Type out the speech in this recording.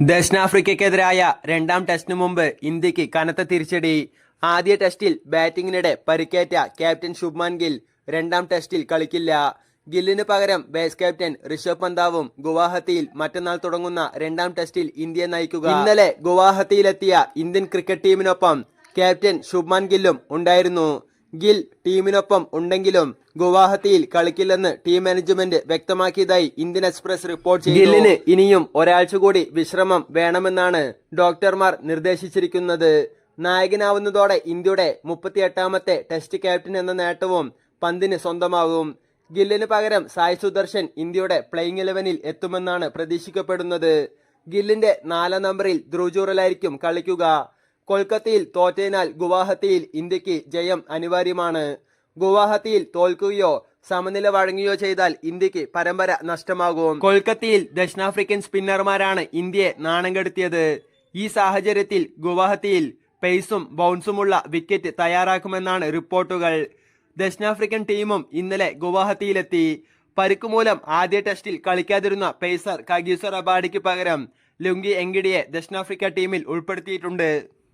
ദക്ഷിണാഫ്രിക്കയ്ക്കെതിരായ രണ്ടാം ടെസ്റ്റിനു മുമ്പ് ഇന്ത്യയ്ക്ക് കനത്ത തിരിച്ചടി. ആദ്യ ടെസ്റ്റിൽ ബാറ്റിംഗിനിടെ പരിക്കേറ്റ ക്യാപ്റ്റൻ ശുഭ്മാൻ ഗിൽ രണ്ടാം ടെസ്റ്റിൽ കളിക്കില്ല. ഗില്ലിന് പകരം ബേസ് ക്യാപ്റ്റൻ ഋഷഭ് പന്താവും ഗുവാഹത്തിയിൽ മറ്റന്നാൾ തുടങ്ങുന്ന രണ്ടാം ടെസ്റ്റിൽ ഇന്ത്യ നയിക്കുക. ഇന്നലെ ഗുവാഹത്തിയിലെത്തിയ ഇന്ത്യൻ ക്രിക്കറ്റ് ടീമിനൊപ്പം ക്യാപ്റ്റൻ ശുഭ്മാൻ ഗില്ലും ഉണ്ടായിരുന്നു. ഗിൽ ടീമിനൊപ്പം ഉണ്ടെങ്കിലും ഗുവാഹത്തിയിൽ കളിക്കില്ലെന്ന് ടീം മാനേജ്മെന്റ് വ്യക്തമാക്കിയതായി ഇന്ത്യൻ എക്സ്പ്രസ് റിപ്പോർട്ട് ചെയ്തു. ഗില്ലിന് ഇനിയും ഒരാഴ്ച കൂടി വിശ്രമം വേണമെന്നാണ് ഡോക്ടർമാർ നിർദ്ദേശിച്ചിരിക്കുന്നത്. നായകനാവുന്നതോടെ ഇന്ത്യയുടെ മുപ്പത്തിയെട്ടാമത്തെ ടെസ്റ്റ് ക്യാപ്റ്റൻ എന്ന നേട്ടവും പന്തിന് സ്വന്തമാകും. ഗില്ലിന് പകരം സായ് സുദർശൻ ഇന്ത്യയുടെ പ്ലേയിങ് ഇലവനിൽ എത്തുമെന്നാണ് പ്രതീക്ഷിക്കപ്പെടുന്നത്. ഗില്ലിന്റെ നാലാം നമ്പറിൽ ധ്രുവജൂറലായിരിക്കും കളിക്കുക. കൊൽക്കത്തയിൽ തോറ്റതിനാൽ ഗുവാഹത്തിയിൽ ഇന്ത്യയ്ക്ക് ജയം അനിവാര്യമാണ്. ഗുവാഹത്തിയിൽ തോൽക്കുകയോ സമനില വഴങ്ങുകയോ ചെയ്താൽ ഇന്ത്യയ്ക്ക് പരമ്പര നഷ്ടമാകും. കൊൽക്കത്തയിൽ ദക്ഷിണാഫ്രിക്കൻ സ്പിന്നർമാരാണ് ഇന്ത്യയെ നാണം കെടുത്തിയത്. ഈ സാഹചര്യത്തിൽ ഗുവാഹത്തിയിൽ പേസും ബൗൺസുമുള്ള വിക്കറ്റ് തയ്യാറാക്കുമെന്നാണ് റിപ്പോർട്ടുകൾ. ദക്ഷിണാഫ്രിക്കൻ ടീമും ഇന്നലെ ഗുവാഹത്തിയിലെത്തി. പരുക്കുമൂലം ആദ്യ ടെസ്റ്റിൽ കളിക്കാതിരുന്ന പേസർ കഗീസർ അബാഡിക്ക് പകരം ലുങ്കി എങ്കിഡിയെ ദക്ഷിണാഫ്രിക്ക ടീമിൽ ഉൾപ്പെടുത്തിയിട്ടുണ്ട്.